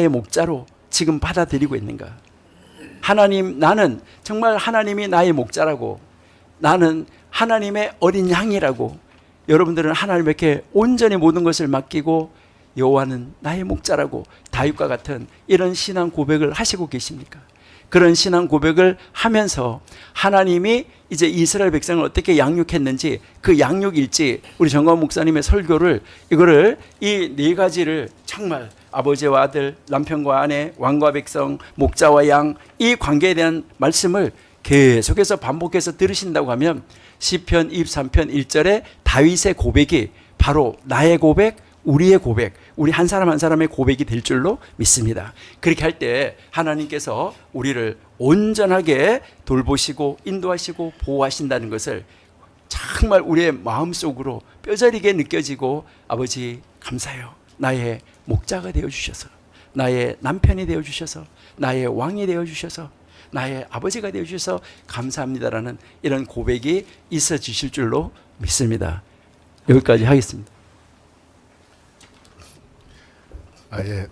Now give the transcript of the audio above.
나의 목자로 지금 받아들이고 있는가? 하나님, 나는 정말 하나님이 나의 목자라고 나는 하나님의 어린 양이라고 여러분들은 하나님에게 온전히 모든 것을 맡기고 여호와는 나의 목자라고 다윗과 같은 이런 신앙 고백을 하시고 계십니까? 그런 신앙 고백을 하면서 하나님이 이제 이스라엘 백성을 어떻게 양육했는지 그 양육 일지 우리 정광 목사님의 설교를 이거를 이 네 가지를 정말 아버지와 아들, 남편과 아내, 왕과 백성, 목자와 양 이 관계에 대한 말씀을 계속해서 반복해서 들으신다고 하면 시편 23편 1절에 다윗의 고백이 바로 나의 고백, 우리의 고백, 우리 한 사람 한 사람의 고백이 될 줄로 믿습니다. 그렇게 할 때 하나님께서 우리를 온전하게 돌보시고 인도하시고 보호하신다는 것을 정말 우리의 마음속으로 뼈저리게 느껴지고 아버지 감사해요. 나의 목자가 되어 주셔서 나의 남편이 되어 주셔서 나의 왕이 되어 주셔서 나의 아버지가 되어 주셔서 감사합니다라는 이런 고백이 있어 주실 줄로 믿습니다. 여기까지 하겠습니다. 아, 예.